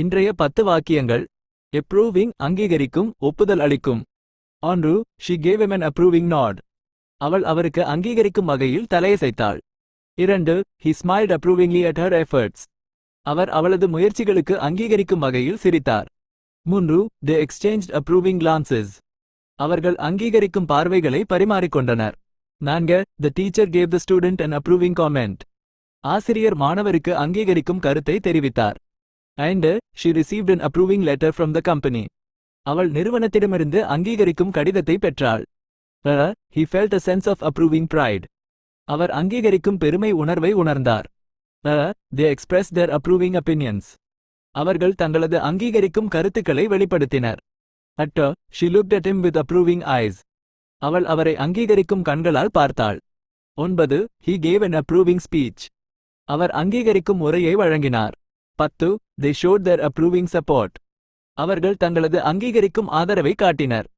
இன்றைய பத்து வாக்கியங்கள். எப்ரூவிங் அங்கீகரிக்கும் ஒப்புதல் அளிக்கும். Andrew she gave em an approving nod அவள் அவருக்கு அங்கீகரிக்கும் வகையில் தலையசைத்தாள். இரண்டு he smiled approvingly at her efforts அவர் அவளது முயற்சிகளுக்கு அங்கீகரிக்கும் வகையில் சிரித்தார். மூன்று தி எக்ஸ்சேஞ்ச் அப்ரூவிங் glances. அவர்கள் அங்கீகரிக்கும் பார்வைகளை பரிமாறிக்கொண்டனர் நான்கு the teacher gave the student and approving comment ஆசிரியர் மாணவருக்கு அங்கீகரிக்கும் கருத்தை தெரிவித்தார். And she received an approving letter from the company அவள் நிறுவனத்திடமிருந்து அங்கீகரிக்கும் கடிதத்தை பெற்றாள். He felt a sense of approving pride அவர் அங்கீகரிக்கும் பெருமை உணர்வை உணர்ந்தார். அ எக்ஸ்பிரஸ் expressed அப்ரூவிங் approving அவர்கள் தங்களது அங்கீகரிக்கும் கருத்துக்களை வெளிப்படுத்தினர். அட்ட she looked at him with approving eyes அவள் அவரை அங்கீகரிக்கும் கண்களால் பார்த்தாள். ஒன்பது he gave an approving speech அவர் அங்கீகரிக்கும் உரையை வழங்கினார். பத்து they showed their approving support அவர்கள் தங்களது அங்கீகரிக்கும் ஆதரவை காட்டினர்